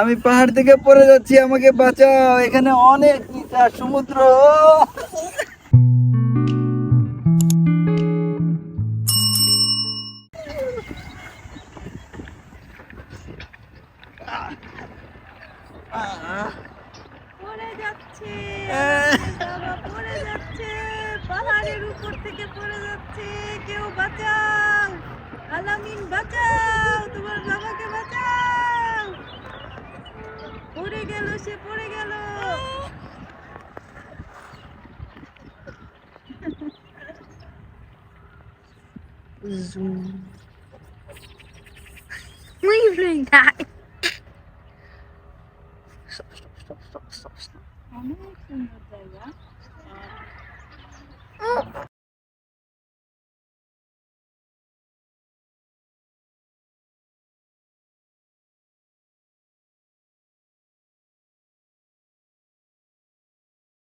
আমি পাহাড় থেকে পড়ে যাচ্ছি, আমাকে বাঁচাও। এখানে অনেক নিচা, সমুদ্র। উপর থেকে পড়ে যাচ্ছে, কেউ বাঁচাও। আলামিন, বাঁচাও, তোমার বাবাকে গেল সে পড়ে গেল What are you doing that? Stop, stop, stop, stop, stop, stop. অনেক সুন্দর জায়গা